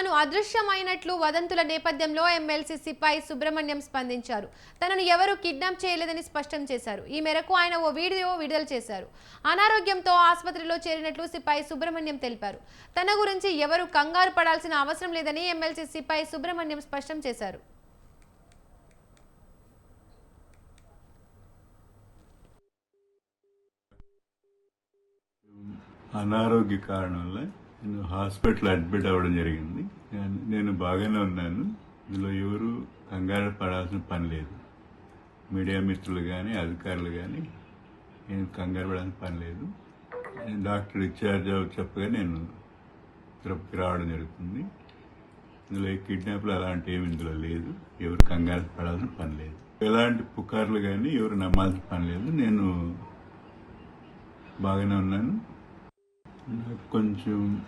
తాను అదృశ్యమైనట్లు వదంతుల నేపథ్యంలో ఎమ్మెల్సీ సిపాయి సుబ్రహ్మణ్యం స్పందించారు. తనను ఎవరూ కిడ్నాప్ చేయలేదని స్పష్టం చేశారు. ఈ మేరకు ఆయన ఓ వీడియో విడుదల చేశారు. అనారోగ్యంతో ఆసుపత్రిలో చేరినట్లు సిపాయి సుబ్రహ్మణ్యం తెలిపారు. తన గురించి ఎవరు కంగారు పడాల్సిన అవసరం లేదని ఎమ్మెల్సీ సిపాయి సుబ్రహ్మణ్యం స్పష్టం చేశారు. అనారోగ్య కారణం వల్ల నేను హాస్పిటల్ అడ్మిట్ అవ్వడం జరిగింది. నేను- బాగానే ఉన్నాను. ఇందులో ఎవరు కంగారు పడాల్సిన పని లేదు. మీడియా మిత్రులు కానీ అధికారులు కానీ నేను కంగారు పడాల్సిన పని లేదు. నేను డాక్టర్ డిశ్చార్జ్ చెప్పగా నేను తిరుపతికి రావడం జరుగుతుంది. ఇందులో కిడ్నాప్లు అలాంటి ఏమి ఇందులో లేదు. ఎవరు కంగారు పడాల్సిన పని లేదు. ఎలాంటి పుకార్లు కానీ ఎవరు నమ్మాల్సిన పని లేదు. నేను బాగానే ఉన్నాను. నాకు కొంచెం